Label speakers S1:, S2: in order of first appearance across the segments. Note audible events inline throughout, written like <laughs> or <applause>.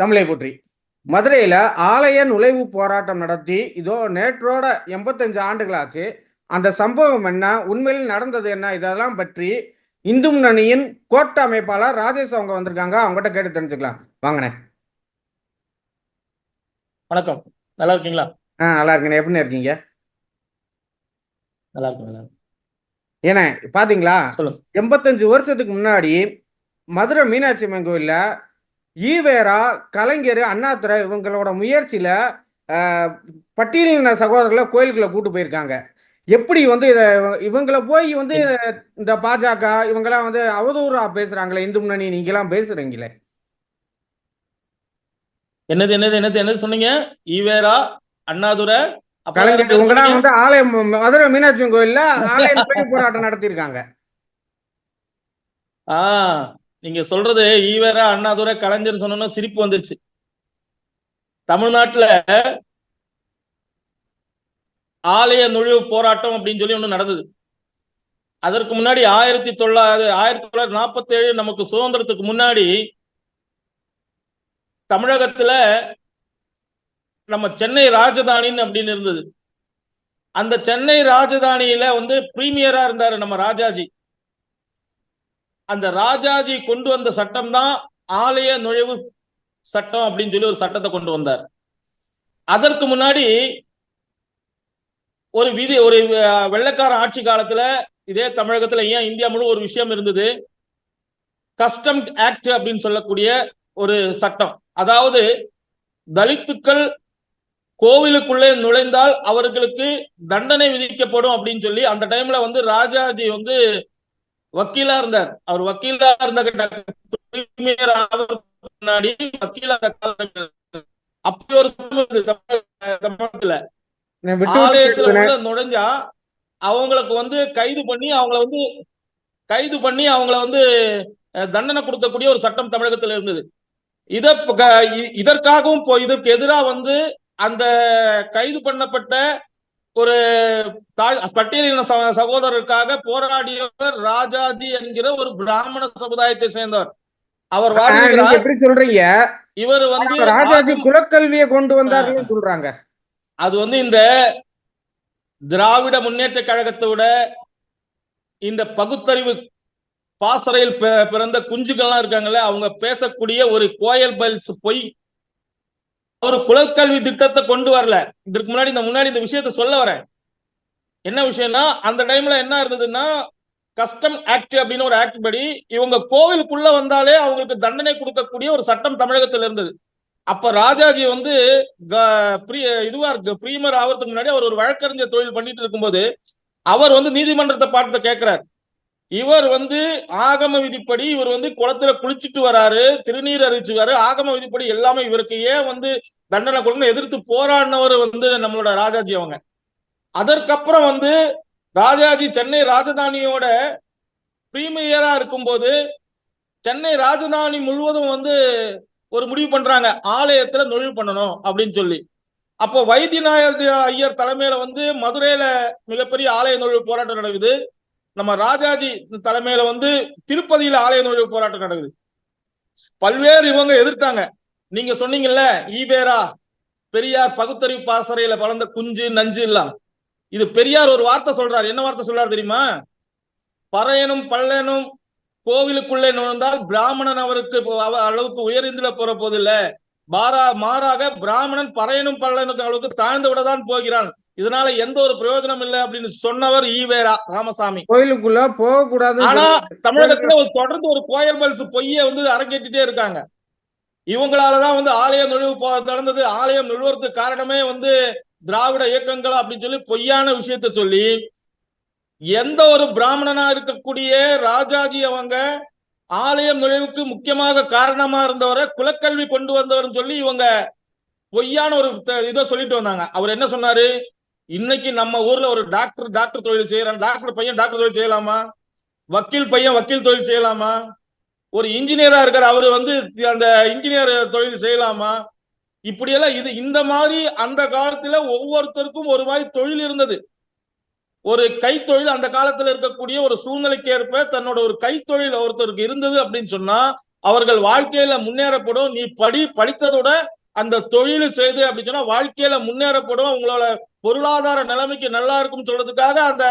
S1: தமிழை போற்றி. மதுரையில ஆலய நுழைவு போராட்டம் நடத்தி இதோ நேற்றோட எண்பத்தஞ்சு ஆண்டுகள் ஆச்சு அந்த சம்பவம் என்ன? உண்மையில் நடந்தது என்ன? இதெல்லாம் பற்றி இந்து முன்னணியின் கோட்ட அமைப்பாளர் ராஜேஷ் அவங்க வந்திருக்காங்க. அவங்ககிட்ட கேட்டு தெரிஞ்சுக்கலாம். வாங்கண்ணே.
S2: வணக்கம். நல்லா இருக்கீங்களா?
S1: ஆ நல்லா இருக்கேண்ணே. எப்படிண்ணே இருக்கீங்க?
S2: நல்லா இருக்கு.
S1: ஏண்ணே பாத்தீங்களா? எண்பத்தஞ்சு வருஷத்துக்கு முன்னாடி மதுரை மீனாட்சி அம்மன் கோயில்ல ஈவேரா கலைஞர் அண்ணாதுரை இவங்களோட முயற்சியில ஆஹ், பட்டியலின சகோதரர்களை கோயிலுக்குள்ள கூட்டு போயிருக்காங்க. எப்படி வந்து இத இவங்கள போய் வந்து இந்த பாஜக இவங்கெல்லாம் வந்து அவதூறா பேசுறாங்களே இந்து முன்னணி நீங்கெல்லாம் பேசுறீங்களே?
S2: என்னது என்னது என்னது என்னது சொன்னீங்க? ஈவேரா அண்ணாதுரை
S1: கலைஞர் இவங்கெல்லாம்? வந்து ஆலயம் மதுரை மீனாட்சி கோயில்ல ஆலய <laughs> நுழைவு போராட்டம் நடத்தியிருக்காங்க.
S2: ஆ. நீங்க சொல்றது ஈவேரா அண்ணாதுரை கலைஞர் சொன்னோம்னா சிரிப்பு வந்துருச்சு. தமிழ்நாட்டுல ஆலய நுழைவு போராட்டம் அப்படின்னு சொல்லி ஒண்ணு நடந்தது. அதற்கு முன்னாடி ஆயிரத்தி தொள்ளாயிரத்தி ஆயிரத்தி தொள்ளாயிரத்தி நாற்பத்தி ஏழு நமக்கு சுதந்திரத்துக்கு முன்னாடி தமிழகத்துல நம்ம சென்னை ராஜதானின்னு அப்படின்னு இருந்தது. அந்த சென்னை ராஜதானியில வந்து பிரீமியரா இருந்தாரு நம்ம ராஜாஜி. அந்த ராஜாஜி கொண்டு வந்த சட்டம் தான் ஆலய நுழைவு சட்டம் அப்படின்னு சொல்லி ஒரு சட்டத்தை கொண்டு வந்தார். அதற்கு முன்னாடி ஒரு விதி ஒரு வெள்ளக்கார வெள்ளைக்கார ஆட்சி காலத்துல இதே தமிழகத்துல ஏன் இந்தியா முழு ஒரு விஷயம் இருந்தது? கஸ்டம் ஆக்ட் அப்படின்னு சொல்லக்கூடிய ஒரு சட்டம். அதாவது தலித்துக்கள் கோவிலுக்குள்ளே நுழைந்தால் அவர்களுக்கு தண்டனை விதிக்கப்படும் அப்படின்னு சொல்லி அந்த டைம்ல வந்து ராஜாஜி வந்து வக்கீலா இருந்தார் அவர் வக்கீலா இருந்த முன்னாடி வக்கீலா அப்படி ஒரு ஆலயத்துல. உள்ள நுழைஞ்சா அவங்களுக்கு வந்து கைது பண்ணி அவங்கள வந்து கைது பண்ணி அவங்கள வந்து தண்டனை கொடுக்கக்கூடிய ஒரு சட்டம் தமிழகத்துல இருந்தது இத இதற்காகவும் இதற்கு எதிராக வந்து அந்த கைது பண்ணப்பட்ட ஒரு பட்டியலின சகோதரருக்காக போராடியவர் ராஜாஜி என்கிற ஒரு பிராமண சமுதாயத்தை சேர்ந்தவர். அவர்
S1: எப்படி சொல்றீங்க?
S2: இவர் வந்து
S1: ராஜாஜி குலக்கல்வியை கொண்டு வந்தாருன்னு சொல்றாங்க.
S2: அது வந்து இந்த திராவிட முன்னேற்ற கழகத்தை விட இந்த பகுத்தறிவு பாசறையில் பிறந்த குஞ்சுகள்லாம் இருக்காங்கல்ல அவங்க பேசக்கூடிய ஒரு கோயல் பல்ஸ் பொய் ஒரு குலக்கல்வி திட்டத்தை கொண்டு வரல. இதற்கு முன்னாடி இந்த முன்னாடி இந்த விஷயத்த சொல்ல வரேன். என்ன விஷயம்னா அந்த டைம்ல என்ன இருந்ததுன்னா கஸ்டம் ஆக்ட் அப்படின்னு ஒரு ஆக்ட் படி இவங்க கோவிலுக்குள்ள வந்தாலே அவங்களுக்கு தண்டனை கொடுக்கக்கூடிய ஒரு சட்டம் தமிழகத்துல இருந்தது. அப்ப ராஜாஜி வந்து க- இதுவா இருக்கு பிரீமர் ஆகிறதுக்கு முன்னாடி அவர் ஒரு வழக்கறிஞர் தொழில் பண்ணிட்டு இருக்கும்போது அவர் வந்து நீதிமன்றத்தை பார்த்து கேட்கிறார் இவர் வந்து ஆகம விதிப்படி இவர் வந்து குளத்துல குளிச்சுட்டு வராரு திருநீர் அறிவிச்சுவாரு ஆகம விதிப்படி எல்லாமே இவருக்கு ஏன் வந்து தண்டனை கொடுக்கணும்? எதிர்த்து போராடினவர் வந்து நம்மளோட ராஜாஜி அவங்க. அதற்கப்புறம் வந்து ராஜாஜி சென்னை ராஜதானியோட பிரீமியரா இருக்கும்போது சென்னை ராஜதானி முழுவதும் வந்து ஒரு முடிவு பண்றாங்க. ஆலயத்துல நுழைவு பண்ணணும் அப்படின்னு சொல்லி. அப்போ வைத்தியநாயக ஐயர் தலைமையில வந்து மதுரையில மிகப்பெரிய ஆலய நுழைவு போராட்டம் நடக்குது. நம்ம ராஜாஜி தலைமையில வந்து திருப்பதியில ஆலய நுழைவு போராட்டம் நடக்குது. பல்வேறு இவங்க எதிர்த்தாங்க. நீங்க சொன்னீங்கல்ல ஈவேரா பெரியார் பகுத்தறிவு பாசறையில வளர்ந்த குஞ்சு நஞ்சு எல்லாம். இது பெரியார் ஒரு வார்த்தை சொல்றாரு. என்ன வார்த்தை சொல்றாரு தெரியுமா? பறையனும் பல்லனும் கோவிலுக்குள்ளே நுழைந்தால் பிராமணன் அவருக்கு இப்போ அவ- அளவுக்கு உயர்ந்துல போற போதில்ல மாறா மாறாக பிராமணன் பறையனும் பல்லனுக்கு அளவுக்கு தாழ்ந்து விடதான் போகிறான். இதனால எந்த ஒரு பிரயோஜனம் இல்லை அப்படின்னு சொன்னவர் ஈவேரா ராமசாமி.
S1: கோயிலுக்குள்ள போக கூடாதுன்னு
S2: ஆனா. தமிழகத்துல ஒரு தொடர்ந்து ஒரு கோயல் பல்ஸ் பொய்ய வந்து அரங்கேற்றிட்டே இருக்காங்க. இவங்களாலதான் வந்து ஆலய நுழைவு நடந்தது. ஆலயம் நுழைவதற்கு காரணமே வந்து திராவிட இயக்கங்கள் அப்படின்னு சொல்லி பொய்யான விஷயத்த சொல்லி எந்த ஒரு பிராமணனா இருக்கக்கூடிய ராஜாஜி அவங்க ஆலயம் நுழைவுக்கு முக்கியமாக காரணமா இருந்தவரை குலக்கல்வி கொண்டு வந்தவர்னு சொல்லி இவங்க பொய்யான ஒரு இதை சொல்லிட்டு வந்தாங்க. அவர் என்ன சொன்னாரு? இன்னைக்கு நம்ம ஊர்ல ஒரு டாக்டர் டாக்டர் தொழில் செய்யறான். டாக்டர் பையன் டாக்டர் தொழில் செய்யலாமா? வக்கீல் பையன் வக்கீல் தொழில் செய்யலாமா? ஒரு இன்ஜினியரா இருக்கிற அவர் வந்து அந்த இன்ஜினியர் தொழில் செய்யலாமா? இப்படியெல்லாம் இது இந்த மாதிரி அந்த காலத்துல ஒவ்வொருத்தருக்கும் ஒரு மாதிரி தொழில் இருந்தது. ஒரு கைத்தொழில் அந்த காலத்துல இருக்கக்கூடிய ஒரு சூழ்நிலைக்கு ஏற்ப தன்னோட ஒரு கைத்தொழில் ஒருத்தருக்கு இருந்தது அப்படின்னு சொன்னா அவர்கள் வாழ்க்கையில முன்னேறப்படும். நீ படி படித்ததோட அந்த தொழில் செய்து அப்படின்னு சொன்னா வாழ்க்கையில முன்னேறப்படும். உங்களோட பொருளாதார நிலைமைக்கு நல்லா இருக்கும் சொல்றதுக்காக அந்த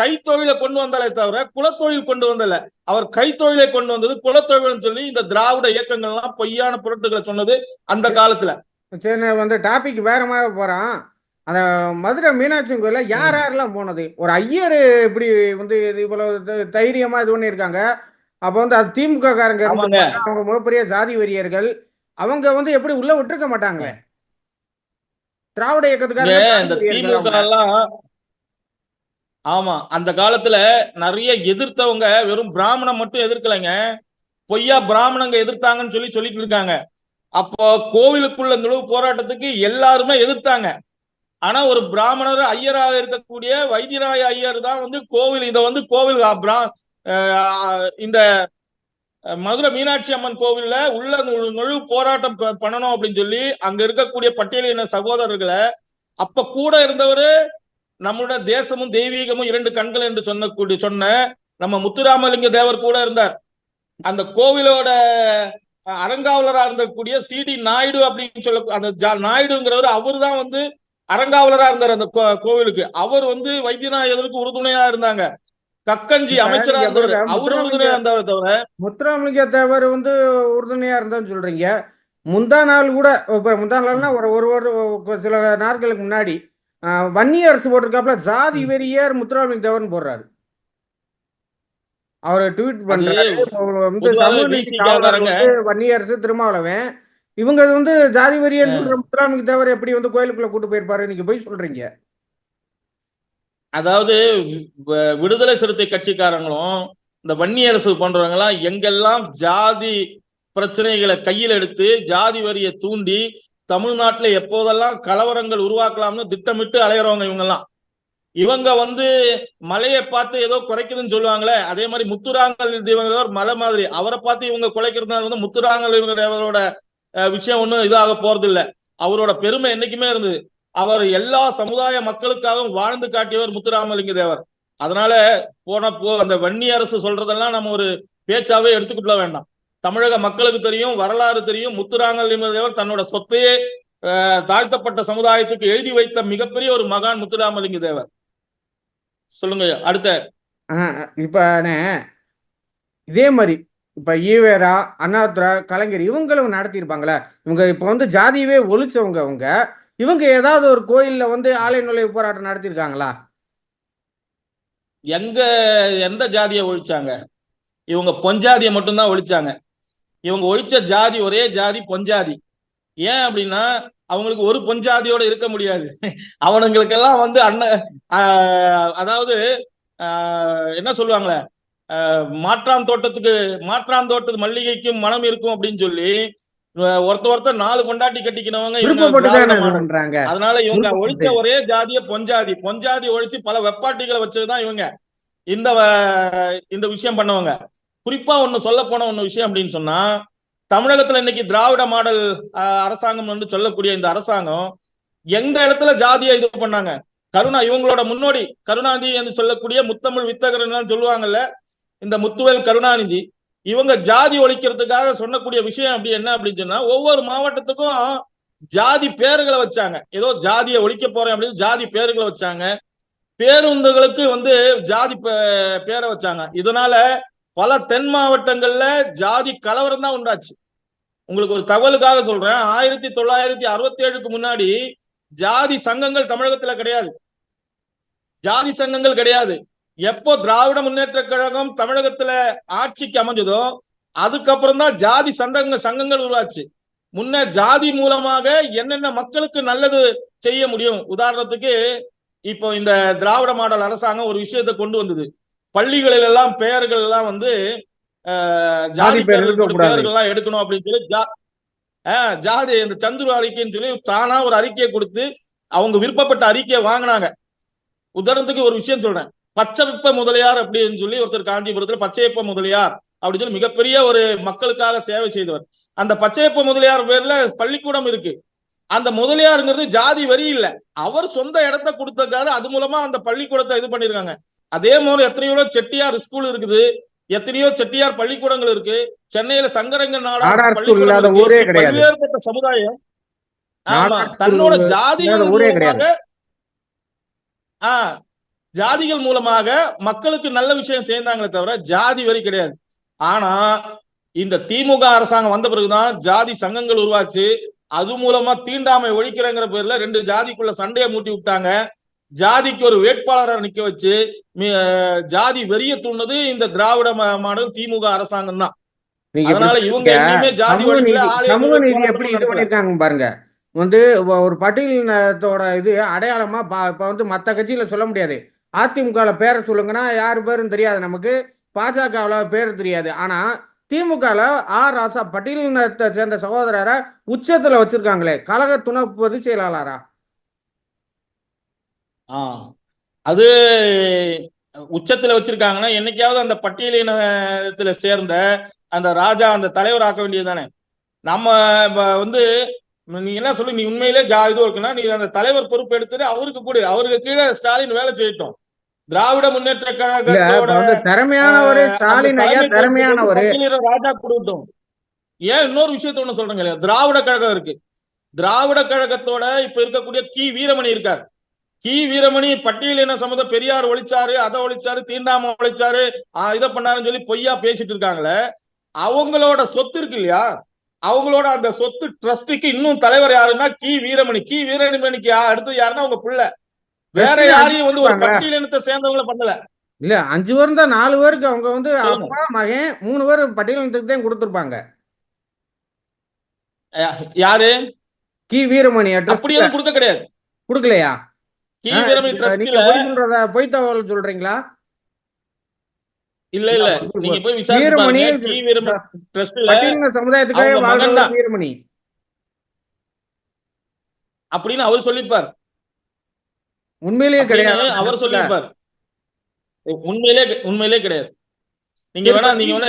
S2: கைத்தொழிலை கொண்டு வந்தாலே தவிர குலத்தொழில் கொண்டு வந்தல அவர் கைத்தொழிலை கொண்டு வந்தது குலத்தொழில்னு சொல்லி இந்த திராவிட இயக்கங்கள்லாம் பொய்யான பொருட்டுகளை சொன்னது அந்த காலத்துல.
S1: சரி வந்து டாபிக் வேற மாதிரி போறான். அந்த மதுரை மீனாட்சி கோயில யார் யாரெல்லாம் போனது? ஒரு ஐயர் இப்படி வந்து இது இவ்வளவு தைரியமா இது பண்ணியிருக்காங்க. அப்போ வந்து அது திமுக காரங்க. அவங்க மிகப்பெரிய ஜாதி வெறியர்கள். அவங்க வந்து எப்படி உள்ள விட்டுருக்க மாட்டாங்களே? திராவிட இயக்கத்துக்காரங்க
S2: ஆமா அந்த காலத்துல நிறைய எதிர்த்தவங்க வெறும் பிராமணன் மட்டும் எதிர்க்கலைங்க. பொய்யா பிராமணங்க எதிர்த்தாங்கன்னு சொல்லி சொல்லிட்டு இருக்காங்க. அப்போ கோவிலுக்குள்ள நுழைவு போராட்டத்துக்கு எல்லாருமே எதிர்த்தாங்க. ஆனா ஒரு பிராமணர் ஐயராக இருக்கக்கூடிய வைத்தியராய ஐயர் தான் வந்து கோவில் இதை வந்து கோவில் இந்த மதுரை மீனாட்சி அம்மன் கோவில்ல உள்ள நு- நுழைவு போராட்டம் பண்ணணும் அப்படின்னு சொல்லி அங்க இருக்கக்கூடிய பட்டியலின சகோதரர்களை அப்ப கூட இருந்தவரு நம்மளோட தேசமும் தெய்வீகமும் இரண்டு கண்கள் என்று சொன்னக்கூடிய சொன்ன நம்ம முத்துராமலிங்க தேவர் கூட இருந்தார். அந்த கோவிலோட அரங்காவலரா அறங்காவலரா இருந்தக்கூடிய சிடி நாயுடு அப்படின்னு சொல்ல அந்த ஜா- நாயுடுங்கிறவர் அவரு தான் வந்து அறங்காவலரா இருந்தார் அந்த கோவிலுக்கு. அவர் வந்து வைத்தியநாயகருக்கு உறுதுணையா இருந்தாங்க. கக்கஞ்சி அமைச்சரா அவரு உறுதுணையா இருந்தவர் தவிர
S1: முத்துராமலிங்க தேவர். வந்து உறுதுணையா இருந்தான்னு சொல்றீங்க. முந்தா நாள் கூட இப்ப முந்தா நாள்னா ஒரு ஒரு சில நாட்களுக்கு முன்னாடி வன்னி அரசு போட்டிருக்காப்புல ஜாதி வெறியர் முத்துராமலிங்க தேவர்னு போடுறாரு. அவர் ட்வீட் பண்றாரு. வன்னி அரசு திருமாவளவன். இவங்க வந்து ஜாதி வெறியர்னு சொல்ற முத்துராமலிங்க தேவர் எப்படி வந்து கோயிலுக்குள்ள கூட்டு போயிருப்பாரு நீங்க போய் சொல்றீங்க.
S2: அதாவது வ- விடுதலை சிறுத்தை கட்சிக்காரங்களும் இந்த வன்னி அரசு போன்றவங்களாம் எங்கெல்லாம் ஜாதி பிரச்சனைகளை கையில் எடுத்து ஜாதி வரியை தூண்டி தமிழ்நாட்டில் எப்போதெல்லாம் கலவரங்கள் உருவாக்கலாம்னு திட்டமிட்டு அலையிறவங்க இவங்கெல்லாம் இவங்க வந்து மலையை பார்த்து ஏதோ குறைக்குதுன்னு சொல்லுவாங்களே அதே மாதிரி முத்துராங்கல் இவங்க ஒரு மலை மாதிரி அவரை பார்த்து இவங்க குறைக்கிறதுனால வந்து முத்துராங்கல் இவங்களோட விஷயம் ஒன்றும் இதாக போறது இல்லை அவரோட பெருமை என்னைக்குமே இருந்தது. அவர் எல்லா சமுதாய மக்களுக்காகவும் வாழ்ந்து காட்டியவர் முத்துராமலிங்க தேவர். அதனால போன போ அந்த வன்னி அரசு சொல்றதெல்லாம் நம்ம ஒரு பேச்சாவே எடுத்துக்கிட்ட வேண்டாம். தமிழக மக்களுக்கு தெரியும் வரலாறு தெரியும். முத்துராமலிங்க தேவர் தன்னோட சொத்தையே தாழ்த்தப்பட்ட சமுதாயத்துக்கு எழுதி வைத்த மிகப்பெரிய ஒரு மகான் முத்துராமலிங்க தேவர். சொல்லுங்க அடுத்த.
S1: இப்ப அண்ணே, இதே மாதிரி இப்ப ஈவேரா அண்ணாத்ரா கலைஞர் இவங்களும் நடத்தியிருப்பாங்களே இவங்க இப்ப வந்து ஜாதியவே ஒழிச்சவங்க அவங்க. இவங்க ஏதாவது ஒரு கோயில்ல வந்து ஆலய நுழைவு போராட்டம் நடத்தியிருக்காங்களா?
S2: எங்க எந்த ஜாதியை ஒழிச்சாங்க? இவங்க பொஞ்சாதியை மட்டும்தான் ஒழிச்சாங்க. இவங்க ஒழிச்ச ஜாதி ஒரே ஜாதி பொஞ்சாதி ஏன் அப்படின்னா அவங்களுக்கு ஒரு பொஞ்சாதியோட இருக்க முடியாது. அவனுங்களுக்கெல்லாம் வந்து அண்ணன் அதாவது ஆஹ், என்ன சொல்லுவாங்களே மாற்றான் தோட்டத்துக்கு மாற்றான் தோட்டத்து மல்லிகைக்கும் மனம் இருக்கும் அப்படின்னு சொல்லி ஒருத்த ஒருத்தர் நாலு கொண்டாட்டி இவங்க அதனால இவங்க. ஒழிச்ச ஒரே ஜாதிய பொஞ்சாதி பொஞ்சாதி ஒழிச்சு பல வெப்பாட்டிகளை வச்சதுதான் இவங்க. இந்த இந்த விஷயம் பண்ணவங்க. குறிப்பா ஒண்ணு சொல்ல போன ஒண்ணு விஷயம் அப்படின்னு சொன்னா தமிழகத்துல இன்னைக்கு திராவிட மாடல் அரசாங்கம் வந்து சொல்லக்கூடிய இந்த அரசாங்கம் எந்த இடத்துல ஜாதியை இது பண்ணாங்க? கருணா இவங்களோட முன்னோடி கருணாநிதி என்று சொல்லக்கூடிய முத்தமிழ் வித்தகரன் சொல்லுவாங்கல்ல இந்த முத்துவேல் கருணாநிதி இவங்க ஜாதி ஒழிக்கிறதுக்காக சொன்னக்கூடிய விஷயம் அப்படி என்ன அப்படின்னு சொன்னா ஒவ்வொரு மாவட்டத்துக்கும் ஜாதி பேர்களை வச்சாங்க. ஏதோ ஜாதியை ஒழிக்க போறேன் அப்படின்னு ஜாதி பேர்களை வச்சாங்க. பேருந்துகளுக்கு வந்து ஜாதி பேரை வச்சாங்க. இதனால பல தென் மாவட்டங்கள்ல ஜாதி கலவரம் தான் உண்டாச்சு. உங்களுக்கு ஒரு தகவலுக்காக சொல்றேன். ஆயிரத்தி தொள்ளாயிரத்தி அறுபத்தி ஏழுக்கு முன்னாடி ஜாதி சங்கங்கள் தமிழகத்துல கிடையாது. ஜாதி சங்கங்கள் கிடையாது. எப்போ திராவிட முன்னேற்ற கழகம் தமிழகத்துல ஆட்சிக்கு அமைஞ்சதோ அதுக்கப்புறம் தான் ஜாதி சங்கங்க சங்கங்கள் உருவாச்சு. முன்ன ஜாதி மூலமாக என்னென்ன மக்களுக்கு நல்லது செய்ய முடியும்? உதாரணத்துக்கு இப்போ இந்த திராவிட மாடல் அரசாங்கம் ஒரு விஷயத்தை கொண்டு வந்தது. பள்ளிகளில் எல்லாம் பெயர்கள் எல்லாம் வந்து ஜாதி
S1: ஜாதி பெயர்
S2: பெயர்கள் எல்லாம் எடுக்கணும் அப்படின்னு சொல்லி ஜாதி இந்த சந்துரு அறிக்கைன்னு சொல்லி தானா ஒரு அறிக்கையை கொடுத்து அவங்க விருப்பப்பட்ட அறிக்கையை வாங்கினாங்க. உதாரணத்துக்கு ஒரு விஷயம் சொல்றேன். பச்சைப்ப முதலியார் அப்படின்னு சொல்லி ஒருத்தர் காஞ்சிபுரத்துல பச்சையப்ப முதலியார் அப்படின்னு சொல்லி மிகப்பெரிய ஒரு மக்களுக்காக சேவை செய்தவர். அந்த பச்சையப்ப முதலியார் பேர்ல பள்ளிக்கூடம் இருக்கு. அந்த முதலியாருங்கிறது ஜாதி வரி இல்ல. அவர் சொந்த இடத்த கொடுத்ததுக்காக அது மூலமா அந்த பள்ளிக்கூடத்தை இது பண்ணிருக்காங்க. அதே மாதிரி எத்தனையோ செட்டியார் ஸ்கூல் இருக்குது. எத்தனையோ செட்டியார் பள்ளிக்கூடங்கள் இருக்கு. சென்னையில சங்கரங்க
S1: நாடார்.
S2: பல்வேறுபட்ட சமுதாயம். ஆமா தன்னோட
S1: இல்லாத ஊரே கிடையாது.
S2: மூலமாக ஆ ஜாதிகள் மூலமாக மக்களுக்கு நல்ல விஷயம் செய்தாங்களே தவிர ஜாதி வரி கிடையாது. ஆனா இந்த திமுக அரசாங்கம் வந்த பிறகுதான் ஜாதி சங்கங்கள் உருவாச்சு. அது மூலமா தீண்டாமை ஒழிக்கிறங்கிற பேர்ல ரெண்டு ஜாதிக்குள்ள சண்டையை மூட்டி விட்டாங்க. ஜாதிக்கு ஒரு வேட்பாளரை நிக்க வச்சு ஜாதி வெறிய தூண்டது இந்த திராவிட மாடல் திமுக அரசாங்கம் தான். அதனால இவங்க ஜாதி
S1: சமூக நீதி எப்படி இது. பண்ணிருக்காங்க பாருங்க. வந்து ஒரு பட்டியலினத்தோட இது அடையாளமா பா- இப்ப வந்து மத்த கட்சியில சொல்ல முடியாது. அதிமுகவில் பேரை சொல்லுங்கன்னா யார் பேரும் தெரியாது நமக்கு. பாஜகவுல பேர் தெரியாது. ஆனா திமுகல ஆர் ராசா பட்டியலினத்தை சேர்ந்த சகோதரரை உச்சத்துல வச்சிருக்காங்களே. கழக துணை பொதுச் செயலாளரா?
S2: ஆ அது உச்சத்துல வச்சிருக்காங்கன்னா என்னைக்காவது அந்த பட்டியலினத்துல சேர்ந்த அந்த ராஜா அந்த தலைவர் ஆக்க வேண்டியது தானே நம்ம வந்து நீ என்ன சொல்லு நீ உண்மையிலே ஜா இது இருக்குன்னா நீ அந்த தலைவர் பொறுப்பு எடுத்துட்டு அவருக்கு கொடு. அவருக்கு கீழே ஸ்டாலின் வேலை செய்யட்டும். திராவிட முன்னேற்ற கழகத்தோட
S1: திறமையானவரு ஸ்டாலின் ஐயா திறமையானவரு
S2: ராஜா கொடுக்கட்டும். ஏன் இன்னொரு விஷயத்த ஒண்ணு சொல்றேங்க இல்லையா? திராவிட கழகம் இருக்கு. திராவிட கழகத்தோட இப்ப இருக்கக்கூடிய கி. வீரமணி இருக்கார். கி. வீரமணி பட்டியலின சம்மந்த பெரியார் ஒழிச்சாரு அதை ஒழிச்சாரு தீண்டாம ஒழிச்சாரு இதை பண்ணாருன்னு சொல்லி பொய்யா பேசிட்டு இருக்காங்களே. அவங்களோட சொத்து இருக்கு இல்லையா? அவங்களோட அந்த சொத்து ட்ரஸ்டுக்கு இன்னும் தலைவர் யாருன்னா கி வீரமணி. கி வீரமணிக்கு அடுத்து யாருன்னா அவங்க புள்ள. வேற யாரையும் வந்து ஒரு
S1: அனுப்பிச்சிருப்பாங்களா?
S2: பட்டியலினத்தை சேர்ந்தவங்கள பண்ணல.
S1: இல்ல அஞ்சு பேர் தான் நாலு பேருக்கு அவங்க வந்து. அப்பா மகன் மூணு பேர் பட்டியலினத்துக்கு தான் கொடுத்துருப்பாங்க.
S2: யாரு?
S1: கி வீரமணி
S2: அப்படி
S1: அட்ரஸ்
S2: எதுவும் கொடுக்க கிடையாது.
S1: கொடுக்கலையா?
S2: கி வீரமணி ட்ரஸ்ட்ல
S1: சொல்றதா பொய் தகவல் சொல்றீங்களா?
S2: இல்ல இல்ல நீங்க போய்
S1: வீரமணி சமுதாயத்துக்காக
S2: அப்படின்னு அவர் சொல்லிப்பார்.
S1: உண்மையிலேயே கிடையாது.
S2: அவர் சொல்லியிருப்பார் உண்மையிலே உண்மையிலே கிடையாது. நீங்க வேணா நீங்க வேணா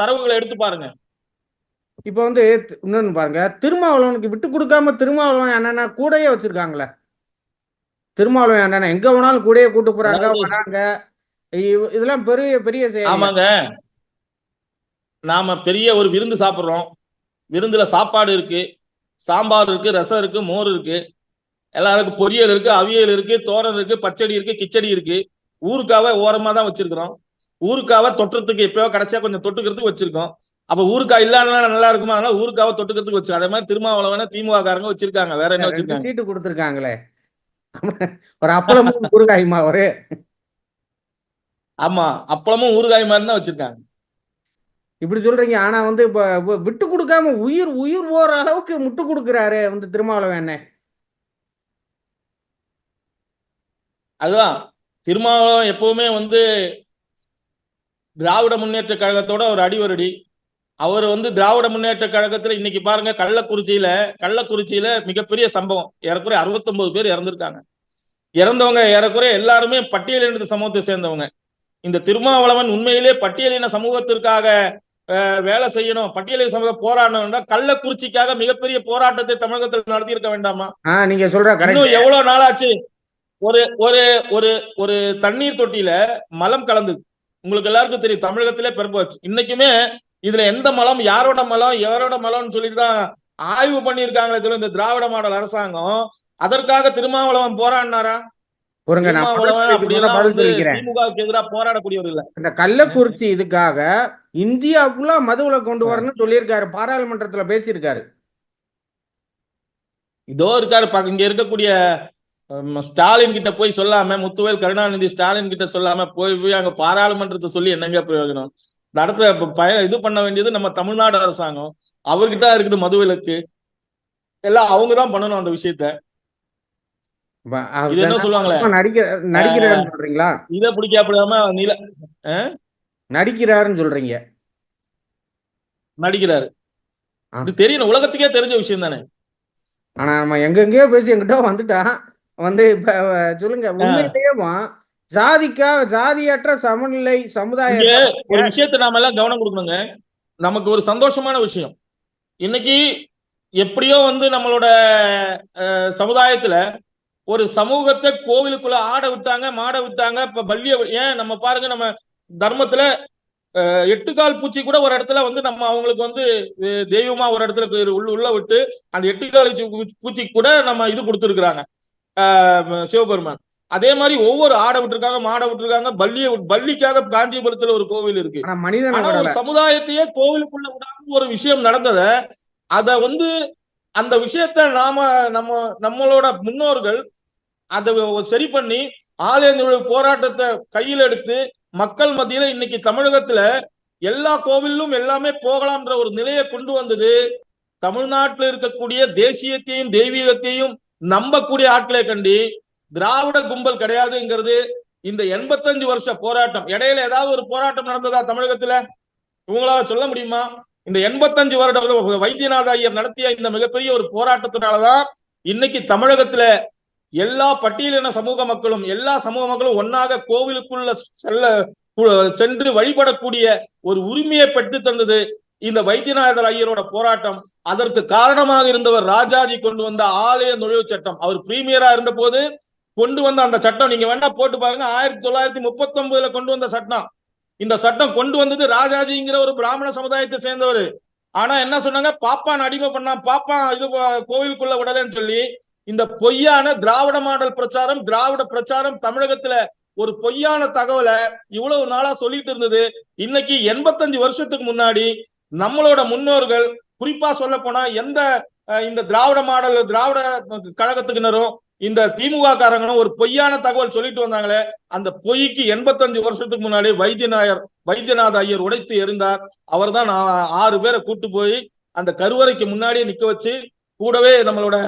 S2: தரவுகளை எடுத்து பாருங்க.
S1: இப்ப வந்து இன்னொன்னு பாருங்க. திருமாவளவனுக்கு விட்டு கொடுக்காம திருமாவளவன் என்னன்னா கூடயே வச்சிருக்காங்களே. திருமாவளவன் என்னன்னா எங்க வேணாலும் கூடயே கூட்டு போறாங்க வராங்க. இதெல்லாம் பெரிய பெரிய
S2: ஆமாங்க. நாம பெரிய ஒரு விருந்து சாப்பிடுறோம். விருந்துல சாப்பாடு இருக்கு. சாம்பார் இருக்கு ரசம் இருக்கு மோர் இருக்கு. எல்லாருக்கும் பொரியல் இருக்கு அவியல் இருக்கு தோரன் இருக்கு பச்சடி இருக்கு கிச்சடி இருக்கு. ஊருக்காவை ஓரமா தான் வச்சிருக்கிறோம். ஊருக்காவை தொட்டுறதுக்கு எப்பயோ கடைசியா கொஞ்சம் தொட்டுக்கிறதுக்கு வச்சிருக்கோம். அப்ப ஊருக்காய் இல்லாம நல்லா இருக்குமா? அதனால ஊருக்காவை தொட்டுக்கிறதுக்கு வச்சிருக்கோம். அதே மாதிரி திருமாவளவன திமுக காரங்க வச்சிருக்காங்க. வேற என்ன வச்சிருக்காங்க?
S1: சீட்டு கொடுத்துருக்காங்களே. ஒரு அப்பளமும் முருகாயுமா ஒரு
S2: ஆமா அப்பளமும் ஊறுகாய் மாதிரி தான் வச்சிருக்காங்க.
S1: இப்படி சொல்றீங்க. ஆனா வந்து இப்ப விட்டு கொடுக்காம உயிர் உயிர் போற அளவுக்கு முட்டு கொடுக்குறாரு வந்து திருமாவளவன் என்ன
S2: அதுதான். திருமாவளவன் எப்பவுமே வந்து திராவிட முன்னேற்ற கழகத்தோட ஒரு அடிவரடி. அவர் வந்து திராவிட முன்னேற்ற கழகத்துல இன்னைக்கு பாருங்க கள்ளக்குறிச்சியில கள்ளக்குறிச்சியில மிகப்பெரிய சம்பவம். ஏறக்குறைய 69 பேர் இறந்திருக்காங்க. இறந்தவங்க ஏறக்குறைய எல்லாருமே பட்டியலின சமூகத்தை சேர்ந்தவங்க. இந்த திருமாவளவன் உண்மையிலே பட்டியலின சமூகத்திற்காக வேலை செய்யணும். பட்டியலின சமூகம் போராடணும்னா கள்ளக்குறிச்சிக்காக மிகப்பெரிய போராட்டத்தை தமிழகத்தில் நடத்தியிருக்க வேண்டாமா?
S1: நீங்க சொல்ற
S2: இன்னும் எவ்வளவு நாளாச்சு? ஒரு ஒரு ஒரு ஒரு தண்ணீர் தொட்டியில மலம் கலந்தது. உங்களுக்கு எல்லாருக்கும் தெரியும் தமிழகத்திலே பெரும்பாச்சு இன்னைக்குமே இதுல எந்த மலம் யாரோட மலம் எவரோட மலம்னு சொல்லிட்டு தான் ஆய்வு பண்ணியிருக்காங்களே இந்த திராவிட மாடல் அரசாங்கம் அதற்காக திருமாவளவன் போராடினாரா?
S1: ஒருங்க இந்த கள்ளக்குறிச்சி இதுக்காக இந்தியா ஃபுல்லா மதுவில கொண்டு வரணும்னு சொல்லியிருக்காரு. பாராளுமன்றத்துல பேசியிருக்காரு.
S2: இதோ இருக்காரு இங்க இருக்கக்கூடிய ஸ்டாலின் கிட்ட போய் சொல்லாம முத்துவேல் கருணாநிதி ஸ்டாலின் கிட்ட சொல்லாம போய் போய் அங்க பாராளுமன்றத்தை சொல்லி என்னங்க பிரயோஜனம்? நடத்த இது பண்ண வேண்டியது நம்ம தமிழ்நாடு அரசாங்கம். அவர்கிட்ட இருக்குது மதுவிலக்கு எல்லாம் அவங்க தான் பண்ணணும் அந்த விஷயத்த. என்ன சொல்லுவாங்களே?
S1: நடிக்கிற நடிக்கிறாருன்னு சொல்றீங்களா?
S2: இதை பிடிக்காம நில
S1: நடிக்கிறாருன்னு சொல்றீங்க.
S2: நடிக்கிறாரு. இது தெரியணும். உலகத்துக்கே தெரிஞ்ச விஷயம் தானே?
S1: ஆனா நம்ம எங்கெங்கேயோ பேசி எங்கிட்ட வந்துட்டான் வந்து இப்ப சொல்லுங்க. உண்மையிலேயேமா ஜாதிக்காக ஜாதியற்ற சமநிலை சமுதாய
S2: ஒரு விஷயத்தை நாம எல்லாம் கவனம் கொடுக்கணுங்க. நமக்கு ஒரு சந்தோஷமான விஷயம். இன்னைக்கு எப்படியோ வந்து நம்மளோட சமுதாயத்துல ஒரு சமூகத்தை கோவிலுக்குள்ள ஆட விட்டாங்க மாட விட்டாங்க. இப்ப பள்ளிய ஏன் நம்ம பாருங்க நம்ம தர்மத்துல எட்டுக்கால் பூச்சி கூட ஒரு இடத்துல வந்து நம்ம அவங்களுக்கு வந்து தெய்வமா ஒரு இடத்துல உள்ள உள்ள விட்டு அந்த எட்டுக்கால் பூச்சி- கூட நம்ம இது கொடுத்துருக்குறாங்க. சிவபெருமான். அதே மாதிரி ஒவ்வொரு ஆட விட்டுருக்காங்க மாட விட்டுருக்காங்க பள்ளிய பள்ளிக்காக காஞ்சிபுரத்துல ஒரு கோவில் இருக்கு.
S1: ஆனா
S2: ஒரு சமுதாயத்தையே கோவிலுக்குள்ள விடாம ஒரு விஷயம் நடந்தத அத வந்து அந்த விஷயத்த நாம நம்ம நம்மளோட முன்னோர்கள் அதை சரி பண்ணி ஆலய போராட்டத்தை கையில் எடுத்து மக்கள் மத்தியில இன்னைக்கு தமிழகத்துல எல்லா கோவிலும் எல்லாமே போகலாம்ன்ற ஒரு நிலையை கொண்டு வந்தது. தமிழ்நாட்டில் இருக்கக்கூடிய தேசியத்தையும் தெய்வீகத்தையும் நம்பக்கூடிய ஆட்களை கண்டி திராவிட கும்பல் கிடையாதுங்கிறது இந்த எண்பத்தஞ்சு வருஷ போராட்டம். இடையில ஏதாவது ஒரு போராட்டம் நடந்ததா தமிழகத்துல? இவங்களால சொல்ல முடியுமா? இந்த எண்பத்தஞ்சு வருட வைத்தியநாத ஐயர் நடத்திய இந்த மிகப்பெரிய ஒரு போராட்டத்தினாலதான் இன்னைக்கு தமிழகத்துல எல்லா பட்டியலின சமூக மக்களும் எல்லா சமூக மக்களும் ஒன்னாக கோவிலுக்குள்ள செல்ல சென்று வழிபடக்கூடிய ஒரு உரிமையை பெற்று தந்தது இந்த வைத்தியநாதர் ஐயரோட போராட்டம். அதற்கு காரணமாக இருந்தவர் ராஜாஜி கொண்டு வந்த ஆலய நுழைவு சட்டம். அவர் பிரீமியரா இருந்த போது கொண்டு வந்த அந்த சட்டம். நீங்க வேணா போட்டு பாருங்க ஆயிரத்தி தொள்ளாயிரத்தி முப்பத்தி ஒன்பதுல கொண்டு வந்த சட்டம். இந்த சட்டம் கொண்டு வந்தது ராஜாஜிங்கிற ஒரு பிராமண சமுதாயத்தை சேர்ந்தவர். ஆனா என்ன சொன்னாங்க? பாப்பான் அடிமை பண்ணா பாப்பான் இது கோவிலுக்குள்ள விடலன்னு சொல்லி இந்த பொய்யான திராவிட மாடல் பிரச்சாரம் திராவிட பிரச்சாரம் தமிழகத்துல ஒரு பொய்யான தகவலை இவ்வளவு நாளா சொல்லிட்டு இருந்தது. இன்னைக்கு எண்பத்தஞ்சு வருஷத்துக்கு முன்னாடி நம்மளோட முன்னோர்கள் குறிப்பா சொல்ல போனா எந்த இந்த திராவிட மாடல் திராவிட கழகத்துக்குனரும் இந்த திமுக காரங்களும் ஒரு பொய்யான தகவல் சொல்லிட்டு வந்தாங்களே அந்த பொய்க்கு எண்பத்தஞ்சு வருஷத்துக்கு முன்னாடி வைத்தியநாயர் வைத்தியநாத ஐயர் உடைத்து எறிந்தார். அவர் தான் ஆறு பேரை கூட்டு போய் அந்த கருவறைக்கு முன்னாடியே நிக்க வச்சு கூடவே நம்மளோட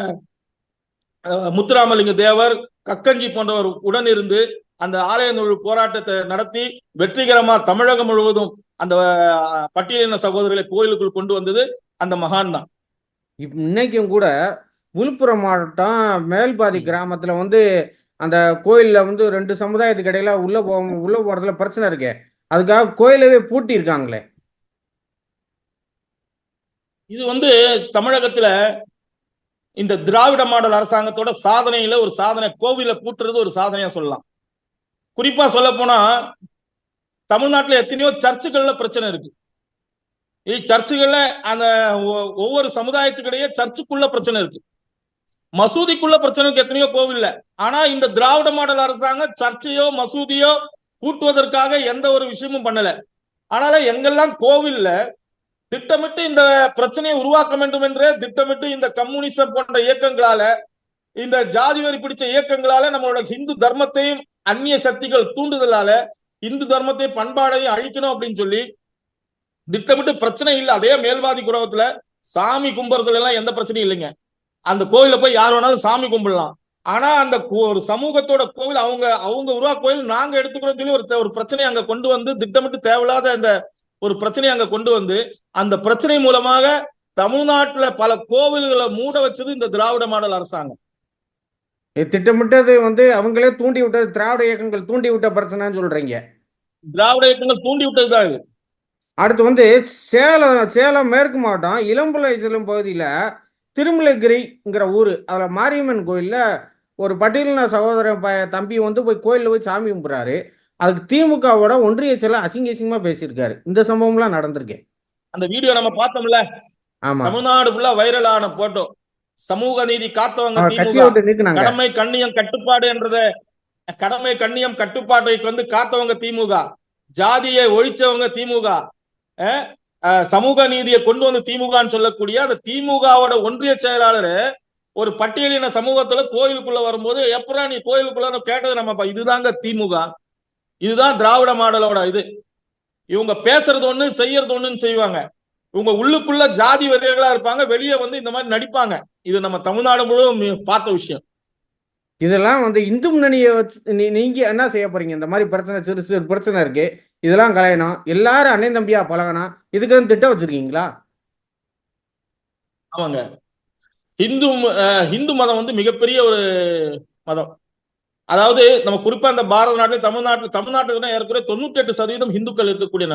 S2: முத்துராமலிங்க தேவர் கக்கஞ்சி போன்றவர் உடன் இருந்து அந்த ஆலய நூல் போராட்டத்தை நடத்தி வெற்றிகரமா தமிழகம் முழுவதும் அந்த பட்டியலின சகோதரர்களை கோயிலுக்குள் கொண்டு வந்தது அந்த மகான் தான்.
S1: இன்னைக்கும் கூட விழுப்புரம் மாவட்டம் மேல்பாதி கிராமத்துல வந்து அந்த கோயில்ல வந்து ரெண்டு சமுதாயத்துக்கு இடையில உள்ள போ உள்ள போறதுல பிரச்சனை இருக்கே. அதுக்காக கோயிலவே பூட்டி இருக்காங்களே
S2: இது வந்து தமிழகத்துல இந்த திராவிட மாடல் அரசாங்கத்தோட சாதனையில ஒரு சாதனை கோவில கூட்டுறது ஒரு சாதனையா சொல்லலாம். குறிப்பா சொல்ல போனா தமிழ்நாட்டுல எத்தனையோ சர்ச்சுகள்ல பிரச்சனை இருக்கு. சர்ச்சுகள்ல அந்த ஒ- ஒவ்வொரு சமுதாயத்துக்கிடையே சர்ச்சுக்குள்ள பிரச்சனை இருக்கு. மசூதிக்குள்ள பிரச்சனை இருக்கு எத்தனையோ கோவில்ல. ஆனா இந்த திராவிட மாடல் அரசாங்கம் சர்ச்சையோ மசூதியோ கூட்டுவதற்காக எந்த ஒரு விஷயமும் பண்ணல. ஆனாலும் எங்கெல்லாம் கோவில்ல திட்டமிட்டு இந்த பிரச்சனையை உருவாக்க வேண்டும் என்றே திட்டமிட்டு இந்த கம்யூனிசம் போன்ற இயக்கங்களால இந்த ஜாதி வரி பிடிச்ச இயக்கங்களால நம்மளோட இந்து தர்மத்தையும் அந்நிய சக்திகள் தூண்டுதலால இந்து தர்மத்தையும் பண்பாடையும் அழிக்கணும் அப்படின்னு சொல்லி திட்டமிட்டு பிரச்சனை இல்லை. அதே மேல்வாதி குரவத்துல சாமி கும்புறதுல எல்லாம் எந்த பிரச்சனையும் இல்லைங்க. அந்த கோயில போய் யார் வேணாலும் சாமி கும்பிடலாம். ஆனா அந்த கோ- ஒரு சமூகத்தோட கோவில் அவங்க அவங்க உருவா கோயில் நாங்க எடுத்துக்கிறோம் சொல்லி ஒரு ஒரு பிரச்சனையை அங்க கொண்டு வந்து திட்டமிட்டு தேவையில்லாத அந்த ஒரு பிரச்சனையை அங்க கொண்டு வந்து அந்த பிரச்சனை மூலமாக தமிழ்நாட்டுல பல கோவில்களை மூட வச்சது இந்த திராவிட மாடல் அரசாங்கம்.
S1: திட்டமிட்டது வந்து அவங்களே தூண்டி விட்டது திராவிட இயக்கங்கள் தூண்டி விட்ட பிரச்சனைன்னு சொல்றீங்க.
S2: திராவிட இயக்கங்கள் தூண்டி விட்டதுதான் இது.
S1: அடுத்து வந்து சேலம் சேலம் மேற்கு மாவட்டம் இளம்புலை செல்லும் பகுதியில் திருமலைகிரிங்கிற ஊர் அதில் மாரியம்மன் கோயிலில் ஒரு பட்டியலின சகோதரன் ப தம்பி வந்து போய் கோயிலில் போய் சாமி கும்பிட்றாரு. அதுக்கு திமுகவோட ஒன்றிய செயலர் அசிங்க அசிங்கமாக பேசியிருக்காரு. இந்த சம்பவம்லாம் நடந்திருக்கு.
S2: அந்த வீடியோ நம்ம பார்த்தோம்ல?
S1: ஆமாம்
S2: தமிழ்நாடு ஃபுல்லா வைரலான போட்டோ சமூக நீதி காத்தவங்க கடமை கண்ணியம் கட்டுப்பாடு என்றத கடமை கண்ணியம் கட்டுப்பாட்டை வந்து காத்தவங்க திமுக. ஜாதியை ஒழிச்சவங்க திமுக. சமூக நீதியை கொண்டு வந்து திமுகன்னு சொல்லக்கூடிய அந்த திமுகவோட ஒன்றிய செயலாளர் ஒரு பட்டியலின சமூகத்துல கோயிலுக்குள்ள வரும்போது எப்படா நீ கோயிலுக்குள்ள? கேட்டது நம்ம இதுதாங்க திமுக. இதுதான் திராவிட மாடலோட இது. இவங்க பேசுறது ஒண்ணு செய்யறது ஒண்ணுன்னு செய்வாங்க. இவங்க உள்ளுக்குள்ள ஜாதி வெறியர்களா இருப்பாங்க வெளியே வந்து இந்த மாதிரி நடிப்பாங்க. இது நம்ம தமிழ்நாடு முழுவதும் பார்த்த விஷயம்.
S1: இதெல்லாம் வந்து இந்து முன்னணியை நீங்க என்ன செய்ய போறீங்க? இந்த மாதிரி பிரச்சனை சிறு சிறு பிரச்சனை இருக்கு. இதெல்லாம் கலையணும். எல்லாரும் அண்ணன் தம்பியா பழகணும். இதுக்கு வந்து திட்டம் வச்சிருக்கீங்களா?
S2: ஆமாங்க. இந்து இந்து மதம் வந்து மிகப்பெரிய ஒரு மதம். அதாவது நம்ம குறிப்பா இந்த பாரத நாட்டில் தமிழ்நாட்டில் தமிழ்நாட்டுல ஏற்கனவே தொண்ணூத்தி எட்டு சதவீதம் இந்துக்கள் இருக்கக்கூடிய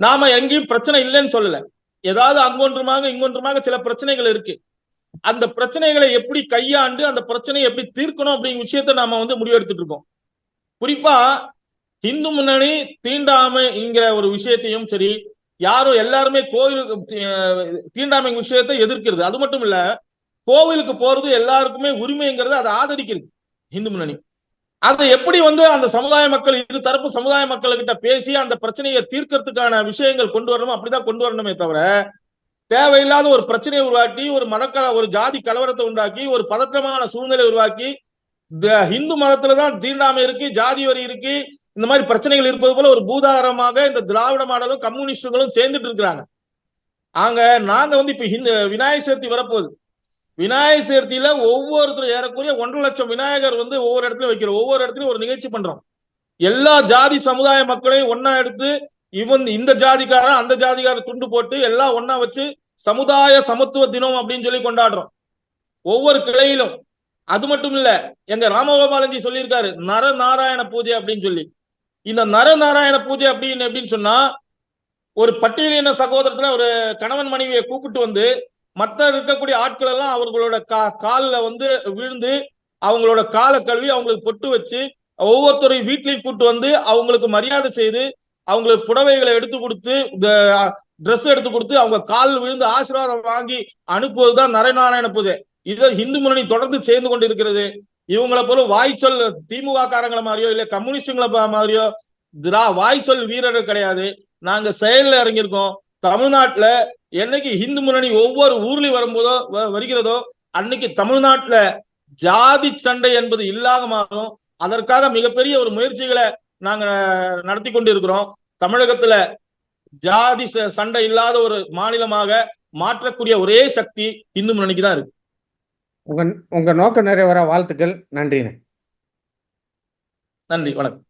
S2: நாம எங்கேயும் பிரச்சனை இல்லைன்னு சொல்லல. ஏதாவது அங்கொன்றுமாக இங்கொன்றுமாக சில பிரச்சனைகள் இருக்கு. அந்த பிரச்சனைகளை எப்படி கையாண்டு அந்த பிரச்சனையை எப்படி தீர்க்கணும் அப்படிங்கிற விஷயத்த நாம வந்து முடிவெடுத்துட்டு இருக்கோம். குறிப்பா இந்து முன்னணி தீண்டாமைங்கிற ஒரு விஷயத்தையும் சரி யாரும் எல்லாருமே கோயிலுக்கு தீண்டாமை விஷயத்தை எதிர்க்கிறது. அது மட்டும் இல்ல கோவிலுக்கு போறது எல்லாருக்குமே உரிமைங்கிறது அதை ஆதரிக்கிறது இந்து முன்னணி. அதை எப்படி வந்து அந்த சமுதாய மக்கள் இரு தரப்பு சமுதாய மக்கள்கிட்ட பேசி அந்த பிரச்சனையை தீர்க்கறதுக்கான விஷயங்கள் கொண்டு வரணும் அப்படிதான் கொண்டு வரணுமே தவிர தேவையில்லாத ஒரு பிரச்சனையை உருவாக்கி ஒரு மதக்கல ஒரு ஜாதி கலவரத்தை உண்டாக்கி ஒரு பதற்றமான சூழ்நிலை உருவாக்கி இந்த இந்து மதத்துலதான் தீண்டாமை இருக்கு ஜாதி வரி இருக்கு இந்த மாதிரி பிரச்சனைகள் இருப்பது போல ஒரு பூதாகரமாக இந்த திராவிட மாடலும் கம்யூனிஸ்டுகளும் சேர்ந்துட்டு இருக்கிறாங்க. ஆங்க நாங்க வந்து இப்ப இந்த விநாயகர் சதுர்த்தி வரப்போகுது. விநாயகர் சதுர்த்தியில ஒவ்வொருத்தரும் ஏறக்குரிய ஒன்றரை லட்சம் விநாயகர் வந்து ஒவ்வொரு இடத்துலயும் வைக்கிறோம். ஒவ்வொரு இடத்துலயும் ஒரு நிகழ்ச்சி பண்றோம். எல்லா ஜாதி சமுதாய மக்களையும் ஒன்னா எடுத்து இவன் இந்த ஜாதிக்காரன் அந்த ஜாதிக்காரன் துண்டு போட்டு எல்லாம் ஒன்னா வச்சு சமுதாய சமத்துவ தினம் அப்படின்னு சொல்லி கொண்டாடுறோம். ஒவ்வொரு கிளையிலும். அது மட்டும் இல்ல எங்க ராமகோபாலஜி சொல்லியிருக்காரு நர நாராயண பூஜை அப்படின்னு சொல்லி. இந்த நர நாராயண பூஜை அப்படின்னு எப்படின்னு சொன்னா ஒரு பட்டியலின சகோதரத்துல ஒரு கணவன் மனைவியை கூப்பிட்டு வந்து மற்ற இருக்கக்கூடிய ஆட்கள் எல்லாம் அவர்களோட கா காலில் வந்து விழுந்து அவங்களோட காலை கழுவி அவங்களுக்கு பொட்டு வச்சு ஒவ்வொருத்தரையும் வீட்லையும் கூட்டு வந்து அவங்களுக்கு மரியாதை செய்து அவங்களுக்கு புடவைகளை எடுத்து கொடுத்து ட்ரெஸ் எடுத்து கொடுத்து அவங்க கால் விழுந்து ஆசீர்வாதம் வாங்கி அனுப்புவதுதான் நரநாராயண பூஜை. இதை இந்து முன்னணி தொடர்ந்து சேர்ந்து கொண்டு இருக்கிறது இவங்களை போல வாய்ச்சொல் திமுக காரங்களை மாதிரியோ இல்ல கம்யூனிஸ்டுங்களை மாதிரியோ திரா வாய்ச்சொல் வீரர்கள் கிடையாது. நாங்க செயல்ல இறங்கியிருக்கோம். தமிழ்நாட்டுல என்னைக்கு இந்து முன்னணி ஒவ்வொரு ஊர்லயும் வரும்போதோ வருகிறதோ அன்னைக்கு தமிழ்நாட்டுல ஜாதி சண்டை என்பது இல்லாம மாறும். அதற்காக மிகப்பெரிய ஒரு முயற்சிகளை நாங்க நடத்தி கொண்டு இருக்கிறோம் தமிழகத்துல ஜாதி சண்டை இல்லாத ஒரு மாநிலமாக மாற்றக்கூடிய ஒரே சக்தி இந்து முன்னணிக்கு தான் இருக்கு.
S1: உங்க உங்க நோக்க நிறைவேற வாழ்த்துக்கள். நன்றிண்ணே.
S2: நன்றி வணக்கம்.